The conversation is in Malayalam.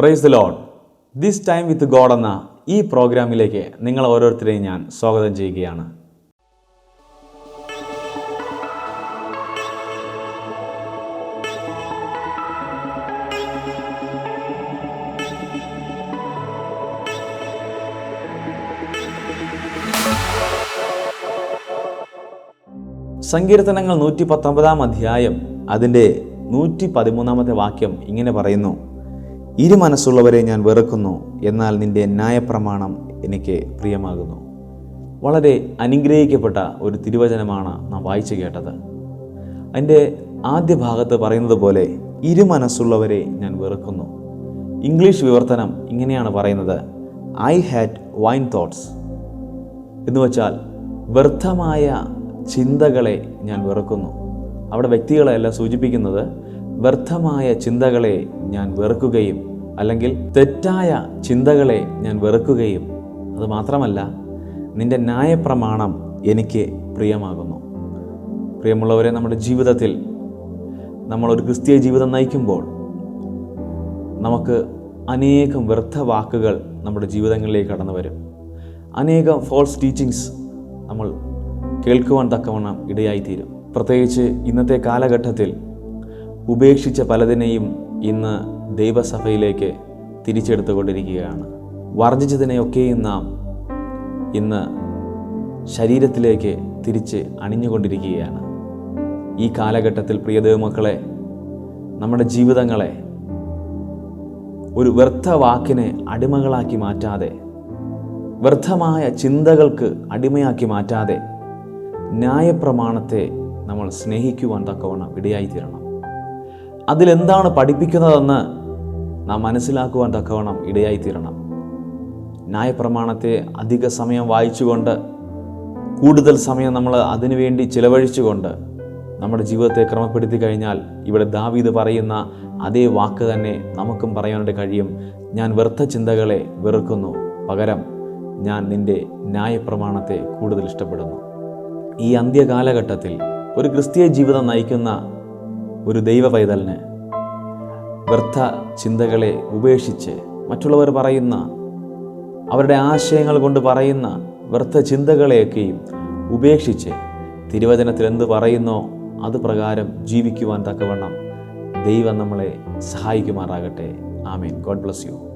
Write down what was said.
Praise lord this time with God എന്ന ഈ പ്രോഗ്രാമിലേക്ക് നിങ്ങൾ ഓരോരുത്തരെയും ഞാൻ സ്വാഗതം ചെയ്യുകയാണ്. സങ്കീർത്തനങ്ങൾ നൂറ്റി പത്തൊമ്പതാം അധ്യായം അതിന്റെ നൂറ്റി പതിമൂന്നാമത്തെ വാക്യം ഇങ്ങനെ പറയുന്നു. ഇരു മനസ്സുള്ളവരെ ഞാൻ വെറുക്കുന്നു എന്നാൽ നിന്റെ ന്യായപ്രമാണം എനിക്ക് പ്രിയമാകുന്നു. വളരെ അനുഗ്രഹിക്കപ്പെട്ട ഒരു തിരുവചനമാണ് നാം വായിച്ചു കേട്ടത്. അതിന്റെ ആദ്യ ഭാഗത്ത് പറയുന്നത് പോലെ ഇരു മനസ്സുള്ളവരെ ഞാൻ വെറുക്കുന്നു. ഇംഗ്ലീഷ് വിവർത്തനം ഇങ്ങനെയാണ് പറയുന്നത് ഐ ഹാഡ് വൈൻ തോട്ട്സ് എന്ന് വച്ചാൽ വ്യർത്ഥമായ ചിന്തകളെ ഞാൻ വെറുക്കുന്നു. അവിടെ വ്യക്തികളെയല്ല സൂചിപ്പിക്കുന്നത് വ്യർത്ഥമായ ചിന്തകളെ ഞാൻ വെറുക്കുകയും അല്ലെങ്കിൽ തെറ്റായ ചിന്തകളെ ഞാൻ വെറുക്കുകയും അതുമാത്രമല്ല നിന്റെ ന്യായപ്രമാണം എനിക്ക് പ്രിയമാകുന്നു. പ്രിയമുള്ളവരെ നമ്മുടെ ജീവിതത്തിൽ നമ്മളൊരു ക്രിസ്തീയ ജീവിതം നയിക്കുമ്പോൾ നമുക്ക് അനേകം വ്യർത്ഥ വാക്കുകൾ നമ്മുടെ ജീവിതങ്ങളിലേക്ക് കടന്നു വരും. അനേകം ഫോൾസ് ടീച്ചിങ്സ് നമ്മൾ കേൾക്കുവാൻ തക്കവണ്ണം ഇടയായിത്തീരും. പ്രത്യേകിച്ച് ഇന്നത്തെ കാലഘട്ടത്തിൽ ഉപേക്ഷിച്ച പലതിനെയും ഇന്ന് ദൈവസഭയിലേക്ക് തിരിച്ചെടുത്തുകൊണ്ടിരിക്കുകയാണ്. വർജിച്ചതിനെയൊക്കെയും നാം ഇന്ന് ശരീരത്തിലേക്ക് തിരിച്ച് അണിഞ്ഞുകൊണ്ടിരിക്കുകയാണ്. ഈ കാലഘട്ടത്തിൽ പ്രിയദേവമക്കളെ നമ്മുടെ ജീവിതങ്ങളെ ഒരു വ്യർത്ഥ വാക്കിനെ അടിമകളാക്കി മാറ്റാതെ വ്യർത്ഥമായ ചിന്തകൾക്ക് അടിമയാക്കി മാറ്റാതെ ന്യായപ്രമാണത്തെ നമ്മൾ സ്നേഹിക്കുവാൻ തക്കവണ്ണം ഇടയായിത്തീരണം. അതിലെന്താണ് പഠിപ്പിക്കുന്നതെന്ന് നാം മനസ്സിലാക്കുവാൻ തക്കവണ്ണം ഇടയായിത്തീരണം. ന്യായപ്രമാണത്തെ അധിക സമയം വായിച്ചുകൊണ്ട് കൂടുതൽ സമയം നമ്മൾ അതിനുവേണ്ടി ചിലവഴിച്ചുകൊണ്ട് നമ്മുടെ ജീവിതത്തെ ക്രമപ്പെടുത്തി കഴിഞ്ഞാൽ ഇവിടെ ദാവീദ് പറയുന്ന അതേ വാക്ക് തന്നെ നമുക്കും പറയാനായിട്ട് കഴിയും. ഞാൻ വ്യർത്ഥ ചിന്തകളെ വെറുക്കുന്നു. പകരം ഞാൻ നിന്റെ ന്യായപ്രമാണത്തെ കൂടുതൽ ഇഷ്ടപ്പെടുന്നു. ഈ അന്ത്യകാലഘട്ടത്തിൽ ഒരു ക്രിസ്തീയ ജീവിതം നയിക്കുന്ന ഒരു ദൈവ പൈതലിന് വ്യർത്ഥ ചിന്തകളെ ഉപേക്ഷിച്ച് മറ്റുള്ളവർ പറയുന്ന അവരുടെ ആശയങ്ങൾ കൊണ്ട് പറയുന്ന വ്യർത്ഥ ചിന്തകളെയൊക്കെയും ഉപേക്ഷിച്ച് തിരുവചനത്തിൽ എന്ത് പറയുന്നോ അത് പ്രകാരം ജീവിക്കുവാൻ തക്കവണ്ണം ദൈവം നമ്മളെ സഹായിക്കുമാറാകട്ടെ. ആമീൻ. God bless you.